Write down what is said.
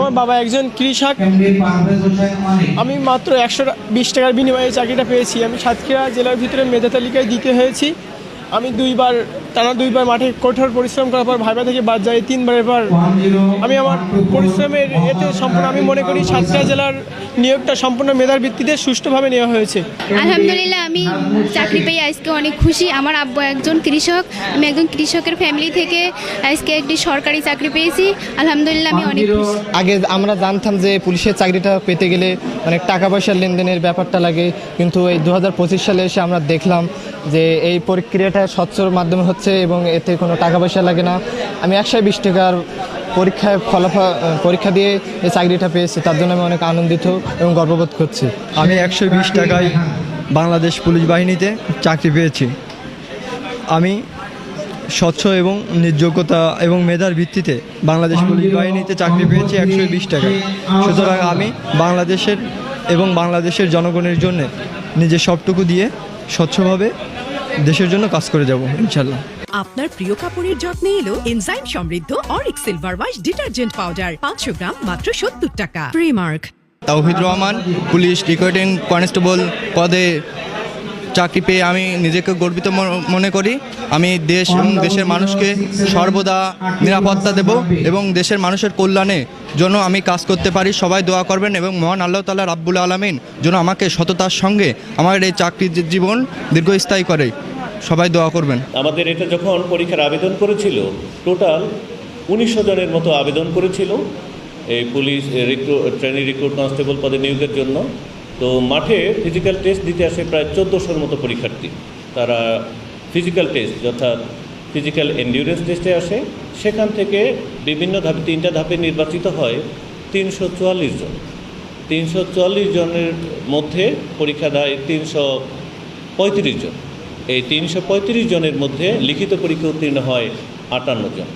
আমার বাবা একজন কৃষক। আমি মাত্র একশো বিশ টাকার বিনিময়ে চাকরিটা পেয়েছি। আমি সাতক্ষীরা জেলার ভিতরে মেধা তালিকায় দিতে হয়েছি। আমি দুইবার টানা দুইবার মাঠে কঠোর পরিশ্রম করার পর ভাইবা থেকে বাদ যাই তিনবার জিরো আমি আমার পরিশ্রমের এতে সম্পূর্ণ আমি মনে করি সাতক্ষীরা জেলার নিয়োগটা সম্পূর্ণ মেধার ভিত্তিতে সুষ্ঠুভাবে নেওয়া হয়েছে। আলহামদুলিল্লাহ আমি চাকরি পেয়ে আজকে অনেক খুশি। আমার আব্বু একজন কৃষক আমি একজন কৃষকের ফ্যামিলি থেকে আজকে একটি সরকারি চাকরি পেয়েছি। আলহামদুলিল্লাহ আমি অনেক খুশি। আগে আমরা জানতাম যে পুলিশের চাকরিটা পেতে গেলে অনেক টাকা পয়সার লেনদেনের ব্যাপারটা লাগে। কিন্তু এই দু সালে এসে আমরা দেখলাম যে এই প্রক্রিয়াটা স্বচ্ছর মাধ্যমে হচ্ছে এবং এতে কোনো টাকা পয়সা লাগে না। আমি একশো বিশ টাকার পরীক্ষায় ফলাফল পরীক্ষা দিয়ে এই চাকরিটা পেয়েছি, তার জন্য আমি অনেক আনন্দিত এবং গর্ববোধ করছি। আমি একশো বিশ টাকায় বাংলাদেশ পুলিশ বাহিনীতে চাকরি পেয়েছি। আমি স্বচ্ছ এবং নির্যোগ্যতা এবং মেধার ভিত্তিতে বাংলাদেশ পুলিশ বাহিনীতে চাকরি পেয়েছি একশো বিশ টাকায়। সুতরাং আমি বাংলাদেশের এবং বাংলাদেশের জনগণের জন্য নিজের সবটুকু দিয়ে স্বচ্ছভাবে দেশের জন্য কাজ করে যাব ইনশাল্লাহ। আপনার প্রিয় কাপড়ের যত্নে এলো এনজাইম সমৃদ্ধ অরিক সিলভার ওয়াশ ডিটারজেন্ট পাউডার পাঁচশো গ্রাম মাত্র সত্তর টাকা। প্রিমার্ক। তাওহিদ রহমান পুলিশ রিক্রুটিং কনস্টেবল পদে চাকরি পেয়ে আমি নিজেকে গর্বিত মনে করি। আমি দেশ এবং দেশের মানুষকে সর্বদা নিরাপত্তা দেব এবং দেশের মানুষের কল্যাণে জন্য আমি কাজ করতে পারি, সবাই দোয়া করবেন এবং মহান আল্লাহ তাল্লাহ রাব্বুল আলমিন যেন আমাকে সততার সঙ্গে আমার এই চাকরির জীবন দীর্ঘস্থায়ী করে। সবাই দোয়া করবেন। আমাদের এটা যখন পরীক্ষার আবেদন করেছিল, টোটাল উনিশশো জনের মতো আবেদন করেছিল এই police recruit training recruit constable পদে নিয়োগের জন্য। তো মাঠে ফিজিক্যাল টেস্ট দিতে আসে প্রায় চোদ্দোশোর মতো পরীক্ষার্থী। তারা ফিজিক্যাল টেস্ট অর্থাৎ ফিজিক্যাল এন্ডিউরেন্স টেস্টে আসে। সেখান থেকে বিভিন্ন ধাপে, তিনটা ধাপে নির্বাচিত হয় তিনশো চুয়াল্লিশ জন। তিনশো চুয়াল্লিশ জনের মধ্যে পরীক্ষা দেয় তিনশো পঁয়ত্রিশ জন। এই তিনশো পঁয়ত্রিশ জনের মধ্যে লিখিত পরীক্ষা উত্তীর্ণ হয় আটান্ন জন।